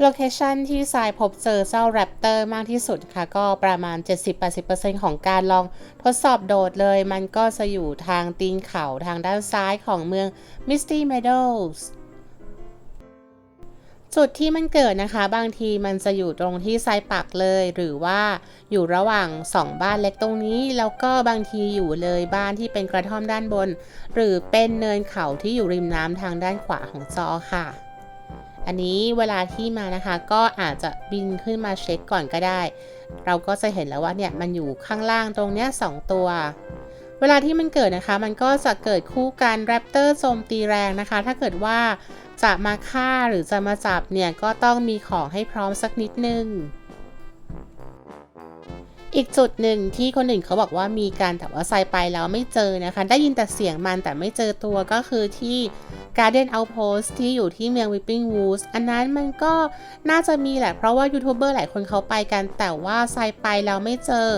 โลเคชันที่ทรายพบเจอเจ้าแรปเตอร์มากที่สุดค่ะ ก็ประมาณ 70-80%ของการลองทดสอบโดดเลย มันก็จะอยู่ทางตีนเขาทางด้านซ้ายของเมือง Misty Meadows จุดที่มันเกิดนะคะ บางทีมันจะอยู่ตรงที่ทรายปักเลย หรือว่าอยู่ระหว่างสองบ้านเล็กตรงนี้ แล้วก็บางทีอยู่เลยบ้านที่เป็นกระท่อมด้านบน หรือเป็นเนินเขาที่อยู่ริมน้ำทางด้านขวาของจอค่ะ อันนี้เวลาที่มานะคะ ก็อาจจะบินขึ้นมาเช็คก่อนก็ได้ เราก็จะเห็นแล้วว่าเนี่ยมันอยู่ข้างล่างตรงเนี้ยสองตัว เวลาที่มันเกิดนะคะ มันก็จะเกิดคู่กันแรปเตอร์โจมตีแรงนะคะ ถ้าเกิดว่าจะมาฆ่าหรือจะมาจับเนี่ยก็ต้องมีของให้พร้อมสักนิดนึงอีกจุดหนึ่งที่คนอื่นเขาบอกว่ามีการแต่ว่าใส่ไปแล้วไม่เจอนะคะ ได้ยินแต่เสียงมันแต่ไม่เจอตัวก็คือที่ Garden Outpost ที่อยู่ที่เมือง Whipping Woods อันนั้นมันก็น่าจะมีแหละเพราะว่ายูทูบเบอร์หลายคนเขาไปกัน แต่ว่าใส่ไปแล้วไม่เจอ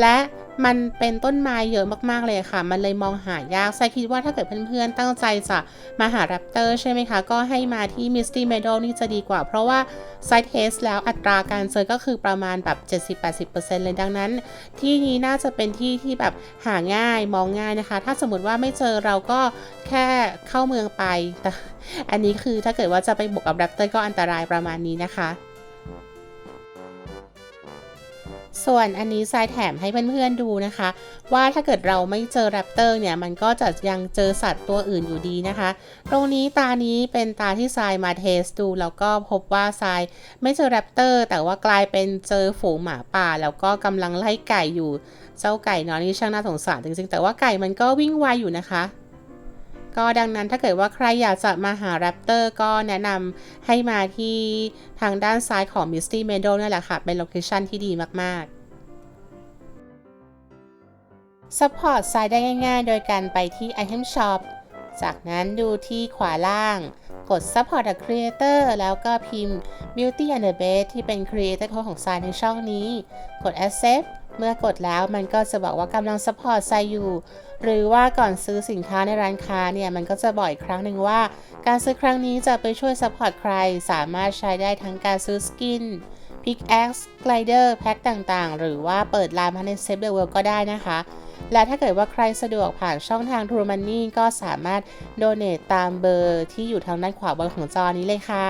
และ มันเป็นต้นไม้เยอะมากๆเลยค่ะ มันเลยมองหายากไซคิดว่าถ้าเกิดเพื่อนๆ ตั้งใจจะมาหาแรปเตอร์ใช่ไหมคะ ก็ให้มาที่ Misty Meadow นี่จะดีกว่า เพราะว่าไซเทสแล้วอัตราการเจอก็คือประมาณแบบ 70-80%เลยดังนั้น ที่นี้น่าจะเป็นที่ที่แบบหาง่ายมองง่ายนะคะ ถ้าสมมติว่าไม่เจอเราก็แค่เข้าเมืองไปแต่อันนี้คือถ้าเกิดว่าจะไปบุกกับแรปเตอร์ก็อันตรายประมาณนี้นะคะ ส่วนอันนี้ทรายแถมให้เพื่อนๆดูนะคะ ว่าถ้าเกิดเราไม่เจอแรปเตอร์เนี่ย มันก็จะยังเจอสัตว์ตัวอื่นอยู่ดีนะคะ ตรงนี้ตานี้เป็นตาที่ทรายมาเทสดู แล้วก็พบว่าทรายไม่เจอแรปเตอร์ แต่ว่ากลายเป็นเจอฝูงหมาป่า แล้วก็กำลังไล่ไก่อยู่ เจ้าไก่นอนนี่ช่างน่าสงสารจริงๆ แต่ว่าไก่มันก็วิ่งไวอยู่นะคะ ก็ดังนั้นถ้าเกิดว่าใครอยากจะมาหาแรปเตอร์ก็แนะนำให้มาที่ทางด้านซ้ายของ Misty Meadow นั่แหละค่ะ เป็นโลเคชันที่ดีมากๆซัพพอร์ตไซด์ได้ง่ายๆ โดยการไปที่ Item Shop จากนั้นดูที่ขวาล่าง กด Support a Creator แล้วก็พิมพ์ Beauty and the Beast ที่เป็น Creator Code ของไซด์ในช่องนี้ กด Accept เมื่อกดแล้วมันก็จะบอกว่ากำลัง Support ไซอยู่หรือว่าก่อนซื้อสินค้าในร้านค้าเนี่ย มันก็จะบอกอีกครั้งหนึ่งว่า การซื้อครั้งนี้จะไปช่วย Support ใคร สามารถใช้ได้ทั้งการซื้อสกิน Pickaxe Glider แพ็คต่างๆ หรือว่าเปิดร้านภายใน Save the World ก็ได้นะคะ และถ้าเกิดว่าใครสะดวกผ่านช่องทาง True Money ก็สามารถโดเน a ตามเบอร์ที่อยู่ทางด้านขวาบนของจอนี้เลยค่ะ